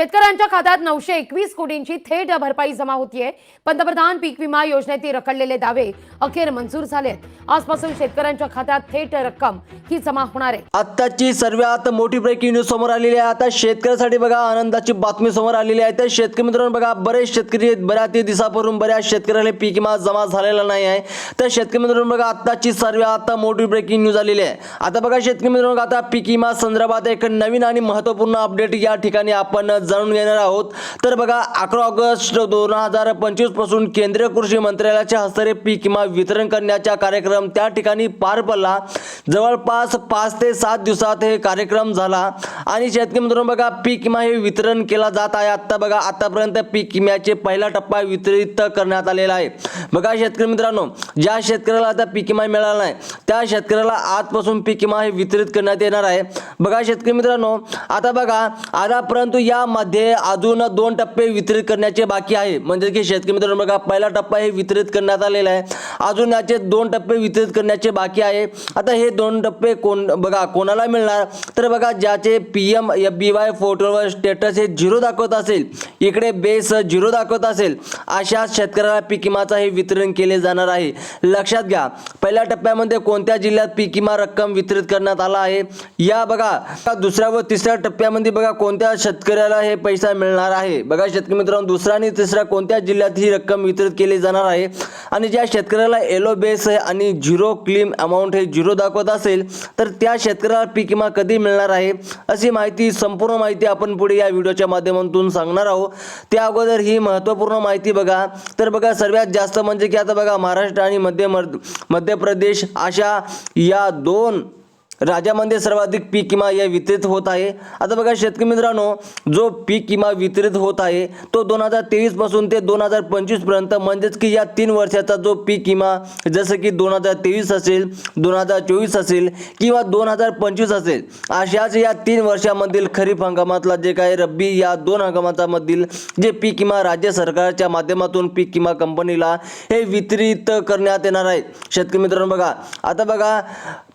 शेतकऱ्यांच्या खात्यात नऊशे एकवीस कोटींची थेट भरपाई जमा होतीये. पंतप्रधान पीक विमा योजनेतील रखडलेले दावे अखेर मंजूर झालेत. आजपासून शेतकऱ्यांच्या खात्यात थेट रक्कम ही जमा होणार आहे. आत्ताची सर्वात मोठी ब्रेकिंग न्यूज समोर आलेली आहे. आता शेतकऱ्यासाठी बघा आनंदाची बातमी समोर आलेली आहे. तर शेतकरी मित्रांनो बघा बरेच शेतकरी आहेत, बऱ्याच दिवसापासून बऱ्याच शेतकऱ्याला पीक विमा जमा झालेला नाही आहे. तर शेतकरी मित्रांनो बघा आत्ताची सर्वात मोठी ब्रेकिंग न्यूज आलेली आहे. आता बघा शेतकरी मित्रांनो बघा, आता पीक विमा संदर्भात एक नवीन आणि महत्त्वपूर्ण अपडेट या ठिकाणी आपण जाणून घेणार आहोत. तर बघा अकरा ऑगस्ट दोन हजार पंचवीसपासून केंद्रीय कृषी मंत्रालयाच्या हस्ते पीक विमा वितरण करण्याचा कार्यक्रम त्या ठिकाणी पार पडला. जवळपास पाच ते सात दिवसात हे कार्यक्रम झाला. आणि शेतकरी मित्रांनो बघा पीक विमा हे वितरण केला जात आहे. आत्ता बघा आतापर्यंत पीक विम्याचे पहिला टप्पा वितरित करण्यात आलेला आहे. बघा शेतकरी मित्रांनो ज्या शेतकऱ्याला आता पीक विमा मिळाला नाही त्या शेतकऱ्याला आजपासून पीक विमा हे वितरित करण्यात येणार आहे. बघा शेतकरी मित्रांनो आता बघा आता परंतु या यामध्ये अजून दोन टप्पे वितरित करण्याचे बाकी आहे. म्हणजे की शेतकरी मित्रांनो बघा पहिला टप्पा हे वितरित करण्यात आलेला आहे. अजून याचे दोन टप्पे वितरित करण्याचे बाकी आहे. आता हे दोन टप्पे कोण बघा कोणाला मिळणार? तर बघा ज्याचे P M F B Y फोटोवर status हे झिरो दाखवत असेल इकडे बेस झिरो दाखवत असेल अशा शेतकऱ्याला पीक विमाचा हे वितरण केले जाणार आहे. लक्षात घ्या पहिल्या टप्प्यामध्ये कोणत्या जिल्ह्यात पीक विमा रक्कम वितरित करण्यात आला आहे? या बघा दुसऱ्या व तिसऱ्या टप्प्यामध्ये बघा कोणत्या शेतकऱ्याला हे पैसा मिळणार आहे. बघा शेतकरी मित्रांनो दुसरा आणि तिसरा कोणत्या जिल्ह्यात ही रक्कम वितरित केली जाणार आहे? आणि ज्या शेतकऱ्याला येलो बेस आहे आणि झिरो क्लेम अमाऊंट हे झिरो दाखवत असेल तर त्या शेतकऱ्याला पीक विमा कधी मिळणार आहे? अशी माहिती संपूर्ण माहिती आपण पुढे या व्हिडिओच्या माध्यमातून सांगणार आहोत. त्या अगोदर ही महत्त्वपूर्ण माहिती बघा. तर बघा सर्वात जास्त म्हणजे की आता बघा महाराष्ट्र आणि मध्य मध्य प्रदेश अशा या दोन राज्यामध्ये सर्वाधिक पीक विमा या वितरित होत आहे. आता बघा शेतकरी मित्रांनो जो पीक विमा वितरित होत आहे तो दोन हजार तेवीसपासून ते दोन हजार पंचवीसपर्यंत म्हणजेच की या तीन वर्षाचा जो पीक विमा जसं की दोन हजार तेवीस असेल दोन हजार चोवीस असेल किंवा दोन हजार पंचवीस असेल अशाच या तीन वर्षामधील खरीप हंगामातला जे काही रब्बी या दोन हंगामाचा मधील जे पीक विमा राज्य सरकारच्या माध्यमातून पीक विमा कंपनीला हे वितरित करण्यात येणार आहे. शेतकरी मित्रांनो बघा आता बघा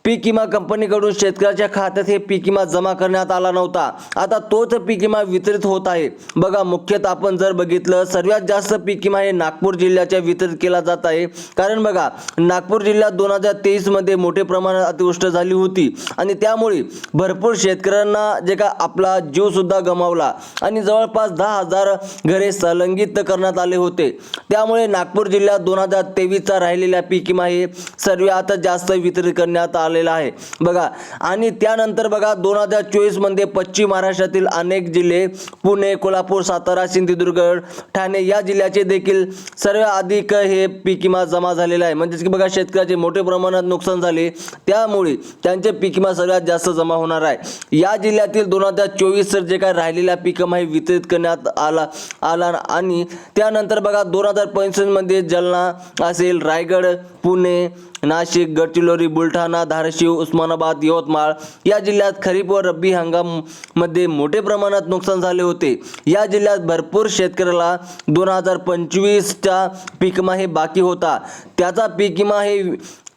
पीक विमा कंपनीकडून शेतकऱ्याच्या खात्यात हे पीक विमा जमा करण्यात आला नव्हता. आता तोच पीक विमा वितरित होत आहे. बघा मुख्यतः आपण जर बघितलं सर्वात जास्त पीक विमा हे नागपूर जिल्ह्याच्या वितरित केला जात आहे. कारण बघा नागपूर जिल्ह्यात दोन हजार तेवीसमध्ये मोठे प्रमाणात अतिवृष्टी झाली होती. आणि त्यामुळे भरपूर शेतकऱ्यांना जे का आपला जीवसुद्धा गमावला. आणि जवळपास दहा हजार घरे संलंगित करण्यात आले होते. त्यामुळे नागपूर जिल्ह्यात दोन हजार तेवीसचा राहिलेला पीक विमा हे सर्वात जास्त वितरित करण्यात आले आलेला आहे. बघा आणि त्यानंतर बघा दोन हजार चोवीसमध्ये पश्चिम महाराष्ट्रातील अनेक जिल्हे पुणे कोल्हापूर सातारा सिंधुदुर्ग ठाणे या जिल्ह्याचे देखील सर्व अधिक हे पीक विमा जमा झालेला आहे. म्हणजेच की बघा शेतकऱ्याचे मोठे प्रमाणात नुकसान झाले. त्यामुळे त्यांचे पीक विमा सर्वात जास्त जमा होणार आहे. या जिल्ह्यातील दोन हजार चोवीस जे काय राहिलेला पीक हे वितरित करण्यात आला आला आणि त्यानंतर बघा दोन हजार पंचवीसमध्ये जालना असेल रायगड पुणे नाशिक गडचिरोली बुलढाणा धाराशिव उस्मानाबाद यवतमाळ या जिल्ह्यात खरीप व रब्बी हंगाममध्ये मोठे प्रमाणात नुकसान झाले होते. या जिल्ह्यात भरपूर शेतकऱ्याला दोन हजार पंचवीसचा पीक विमा हे बाकी होता. त्याचा पीक विमा हे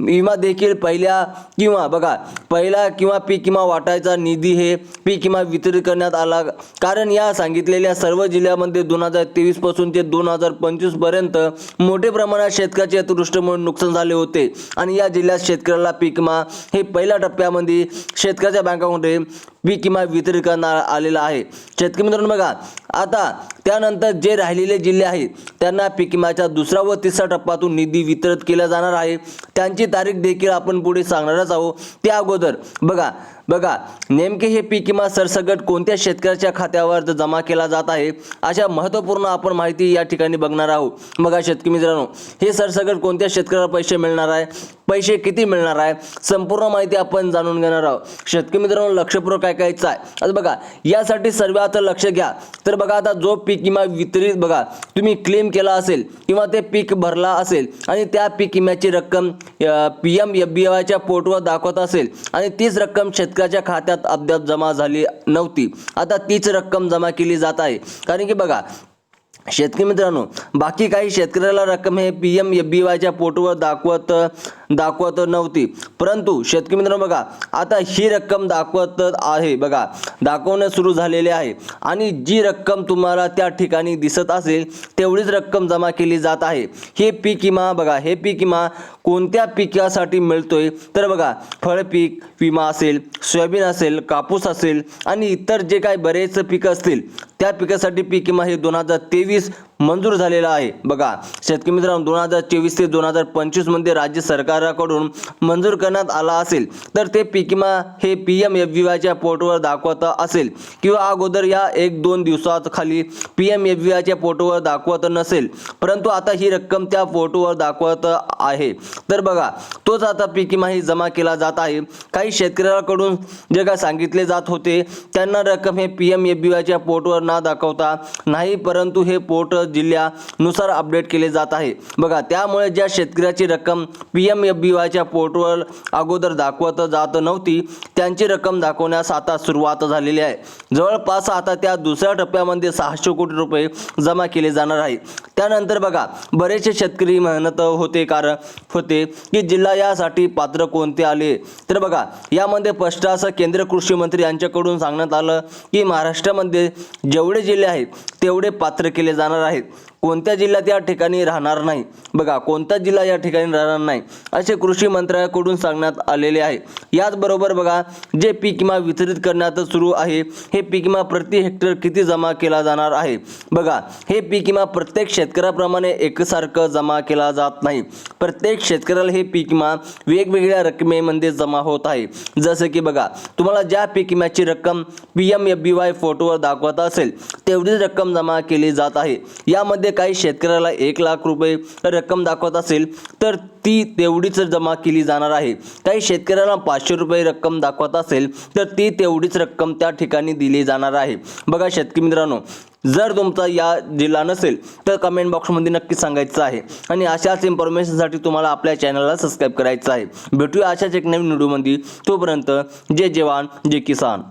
विमा देखील पहिल्या किंवा बघा पहिला किंवा पीक विमा वाटायचा निधी हे पीक विमा वितरित करण्यात आला. कारण या सांगितलेल्या सर्व जिल्ह्यामध्ये दोन हजार तेवीसपासून ते दोन हजार पंचवीसपर्यंत मोठे प्रमाणात शेतकऱ्याचे अतिवृष्टीमुळे नुकसान झाले होते. आणि या जिल्ह्यात शेतकऱ्याला पीक विमा हे पहिल्या टप्प्यामध्ये शेतकऱ्याच्या बँकामध्ये पीक विमा वितरित करणार आलेला आहे. शेतकरी मित्रांनो बघा आता त्यानंतर जे राहिलेले जिल्हे आहेत त्यांना पीक विम्याच्या दुसरा व तिसरा टप्प्यातून निधी वितरित केला जाणार आहे. त्यांची तारीख देखील आपण पुढे सांगणारच आहोत. त्या अगोदर बघा बघा नेमके हे पीक विमा सरसगट कोणत्या शेतकऱ्याच्या खात्यावर जमा केला जात आहे? अशा महत्त्वपूर्ण आपण माहिती या ठिकाणी बघणार आहोत. बघा शेतकरी मित्रांनो हे सरसगट कोणत्या शेतकऱ्याला पैसे मिळणार आहे? पैसे किती मिळणार आहे? संपूर्ण माहिती आपण जाणून घेणार आहोत. शेतकरी मित्रांनो लक्षपूर्वक काय कायचं आहे? आता बघा यासाठी सर्वात लक्ष घ्या. तर बघा आता जो पीक विमा वितरित बघा तुम्ही क्लेम केला असेल किंवा ते पीक भरला असेल आणि त्या पीक विम्याची रक्कम पी एम एफ बी वायच्या पोर्टवर दाखवत असेल. आणि तीच रक्कम शेतकऱ्याच्या खात्यात अद्याप जमा झाली नव्हती. आता तीच रक्कम जमा केली जात आहे. कारण की बघा शेतकरी मित्रांनो बाकी काही शेतकऱ्याला रक्कम हे पी एम एफ बी वायच्या पोर्टवर दाखवत दाखवत नव्हती. परंतु शेतकरी मित्रांनो बघा आता ही रक्कम दाखवत आहे बघा. दाखवणं सुरू झालेले आहे. आणि जी रक्कम तुम्हाला त्या ठिकाणी दिसत असेल तेवढीच रक्कम जमा केली जात आहे. हे पीक विमा बघा हे पीक विमा कोणत्या पिकासाठी मिळतोय? तर बघा फळ पीक विमा असेल सोयाबीन असेल कापूस असेल आणि इतर जे काही बरेच पिकं असतील त्या पिकासाठी पीक विमा हे दोन हजार तेवीस मंजूर झालेला आहे. बघा शेतकरी मित्रांनो दोन हजार चोवीस ते दोन हजार पंचवीसमध्ये राज्य सरकाराकडून मंजूर करण्यात आला असेल तर ते पीक विमा हे पी एम एफ वायच्या पोर्टवर दाखवत असेल किंवा अगोदर या एक दोन दिवसात खाली पी एम एफ वायच्या पोर्टवर दाखवत नसेल परंतु आता ही रक्कम त्या पोर्टवर दाखवत आहे. तर बघा तोच आता पीक ही जमा केला जात आहे. काही शेतकऱ्याकडून जे काय सांगितले जात होते त्यांना रक्कम हे पी एम एफ वायच्या पोर्टवर न दाखवता नाही परंतु हे पोर्ट जिल्ह्यानुसार अपडेट केले जात आहे. बघा त्यामुळे ज्या शेतकऱ्याची रक्कम पी एम एफ बी वायच्या पोर्टवर अगोदर दाखवत जात नव्हती त्यांची रक्कम दाखवण्यास आता सुरुवात झालेली आहे. जवळपास आता त्या दुसऱ्या टप्प्यामध्ये सहाशे कोटी रुपये जमा केले जाणार आहे. त्यानंतर बघा बरेचसे शेतकरी म्हणत होते कारण होते की जिल्हा यासाठी पात्र कोणते आले? तर बघा यामध्ये स्पष्ट असं केंद्रीय कृषी मंत्री यांच्याकडून सांगण्यात आलं की महाराष्ट्रामध्ये जेवढे जिल्हे आहेत तेवढे पात्र केले जाणार आहेत आहेत कोणत्या जिल्ह्यात या ठिकाणी राहणार नाही? बघा कोणता जिल्हा या ठिकाणी राहणार नाही असे कृषी मंत्रालयाकडून सांगण्यात आलेले आहे. याचबरोबर बघा जे पीक विमा वितरित करण्यात सुरू आहे हे पीक विमा प्रति हेक्टर किती जमा केला जाणार आहे? बघा हे पीक विमा प्रत्येक शेतकऱ्याप्रमाणे एकसारखं जमा केला जात नाही. प्रत्येक शेतकऱ्याला हे पीक विमा वेगवेगळ्या रकमेमध्ये जमा होत आहे. जसं की बघा तुम्हाला ज्या पीक विम्याची रक्कम P M F B Y फोटोवर दाखवत असेल तेवढीच रक्कम जमा केली जात आहे. यामध्ये काही शेतकऱ्याला एक लाख रुपये रक्कम दाखवत असेल तर ती तेवढीच जमा केली जाणार आहे. काही शेतकऱ्याला पाचशे रुपये रक्कम दाखवत असेल तर ती तेवढीच रक्कम त्या ठिकाणी दिली जाणार आहे. बघा शेतकरी मित्रांनो जर तुमचा या जिल्हा नसेल तर कमेंट बॉक्समध्ये नक्की सांगायचं आहे. आणि अशाच इन्फॉर्मेशनसाठी तुम्हाला आपल्या चॅनलला सबस्क्राईब करायचं आहे. भेटूया अशाच एक नवीन व्हिडिओमध्ये तोपर्यंत जय जवान जय किसान.